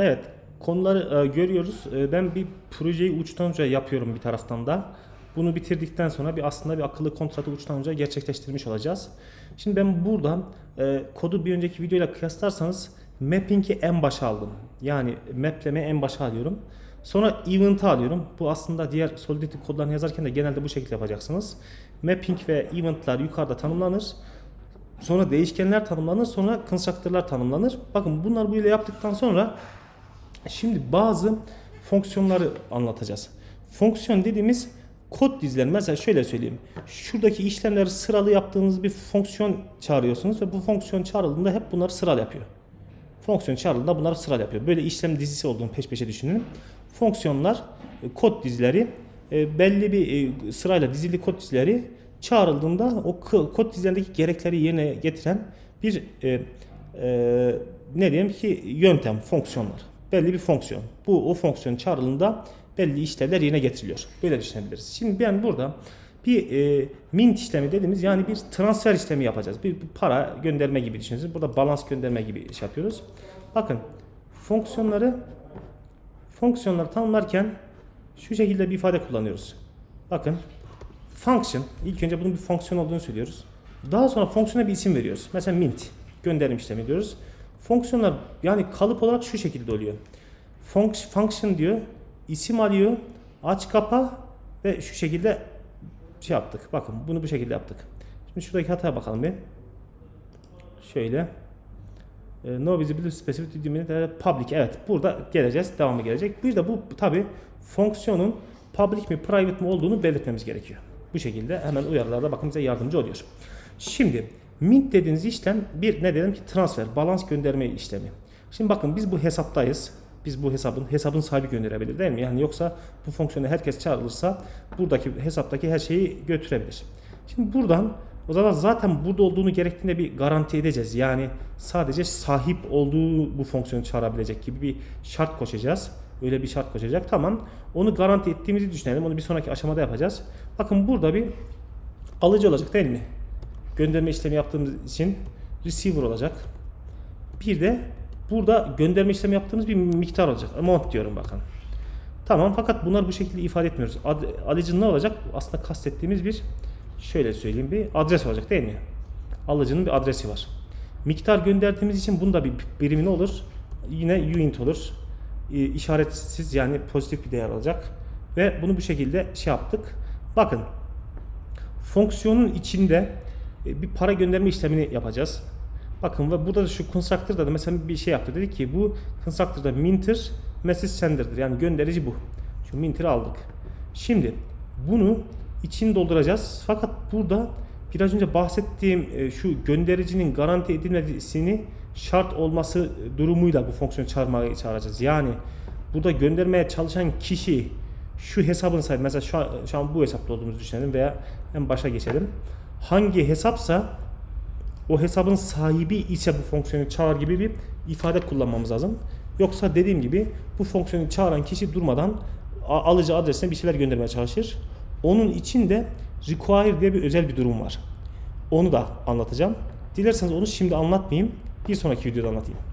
Evet, konuları e, görüyoruz. E, ben bir projeyi uçtan uca yapıyorum bir taraftan da. Bunu bitirdikten sonra bir aslında bir akıllı kontratı uçtan uca gerçekleştirmiş olacağız. Şimdi ben burada e, kodu bir önceki videoyla kıyaslarsanız mapping'i en başa aldım. Yani maplemeyi en başa alıyorum. Sonra event'ı alıyorum. Bu aslında diğer Solidity kodlarını yazarken de genelde bu şekilde yapacaksınız. Mapping ve event'lar yukarıda tanımlanır. Sonra değişkenler tanımlanır, sonra constructor'lar tanımlanır. Bakın bunlar böyle yaptıktan sonra şimdi bazı fonksiyonları anlatacağız. Fonksiyon dediğimiz kod dizileri. Mesela şöyle söyleyeyim. Şuradaki işlemleri sıralı yaptığınız bir fonksiyon çağırıyorsunuz ve bu fonksiyon çağrıldığında hep bunları sıralı yapıyor. Fonksiyon çağrıldığında bunları sıralı yapıyor. Böyle işlem dizisi olduğunu peş peşe düşünün. Fonksiyonlar, e, kod dizileri e, belli bir e, sırayla dizili kod dizileri çağrıldığında o kod dizilerindeki gerekleri yerine getiren bir e, e, ne diyeyim ki yöntem, fonksiyonlar. Belli bir fonksiyon. Bu o fonksiyon çağrıldığında belli işlevler yerine getiriliyor. Böyle düşünebiliriz. Şimdi ben burada bir e, mint işlemi dediğimiz yani bir transfer işlemi yapacağız. Bir, bir para gönderme gibi düşünün. Burada balans gönderme gibi iş yapıyoruz. Bakın fonksiyonları fonksiyonları tanımlarken şu şekilde bir ifade kullanıyoruz. Bakın function ilk önce bunun bir fonksiyon olduğunu söylüyoruz. Daha sonra fonksiyona bir isim veriyoruz. Mesela mint gönderim işlemi diyoruz. Fonksiyonlar yani kalıp olarak şu şekilde oluyor. Func- Function diyor, isim alıyor, aç kapa ve şu şekilde şey yaptık. Bakın bunu bu şekilde yaptık. Şimdi şuradaki hataya bakalım bir. Şöyle. E, No visible specific document public. Evet burada geleceğiz. Devamı gelecek. Bir de bu tabi fonksiyonun public mi private mi olduğunu belirtmemiz gerekiyor. Bu şekilde hemen uyarılarda bakın bize yardımcı oluyor. Şimdi mint dediğiniz işlem bir ne dedim ki transfer, balans gönderme işlemi. Şimdi bakın biz bu hesaptayız. Biz bu hesabın hesabın sahibi gönderebilir değil mi? Yani yoksa bu fonksiyona herkes çağrılırsa buradaki hesaptaki her şeyi götürebilir. Şimdi buradan o zaman zaten burada olduğunu gerektiğinde bir garanti edeceğiz. Yani sadece sahip olduğu bu fonksiyonu çağırabilecek gibi bir şart koşacağız. Öyle bir şart koşacak. Tamam. Onu garanti ettiğimizi düşünelim. Onu bir sonraki aşamada yapacağız. Bakın burada bir alıcı olacak değil mi? Gönderme işlemi yaptığımız için receiver olacak. Bir de burada gönderme işlemi yaptığımız bir miktar olacak. Amount diyorum bakın. Tamam fakat bunlar bu şekilde ifade etmiyoruz. Ad, alıcı ne olacak? Aslında kastettiğimiz bir şöyle söyleyeyim bir adres olacak değil mi? Alıcının bir adresi var. Miktar gönderdiğimiz için bunda bir birimi ne olur? Yine unit olur. E, işaretsiz yani pozitif bir değer olacak. Ve bunu bu şekilde şey yaptık. Bakın fonksiyonun içinde bir para gönderme işlemini yapacağız. Bakın ve burada da şu constructor'da da mesela bir şey yaptı. Dedi ki bu constructor'da minter message sender'dır. Yani gönderici bu. Şu minter'i aldık. Şimdi bunu için dolduracağız. Fakat burada biraz önce bahsettiğim e, şu göndericinin garanti edilmesini şart olması durumuyla bu fonksiyonu çağırmaya çağıracağız. Yani burada göndermeye çalışan kişi şu hesabın sahibi mesela şu an, şu an bu hesapta olduğumuzu düşünelim veya en başa geçelim. Hangi hesapsa o hesabın sahibi ise bu fonksiyonu çağır gibi bir ifade kullanmamız lazım. Yoksa dediğim gibi bu fonksiyonu çağıran kişi durmadan alıcı adresine bir şeyler göndermeye çalışır. Onun için de require diye bir özel bir durum var. Onu da anlatacağım. Dilerseniz onu şimdi anlatmayayım. Bir sonraki videoda anlatayım.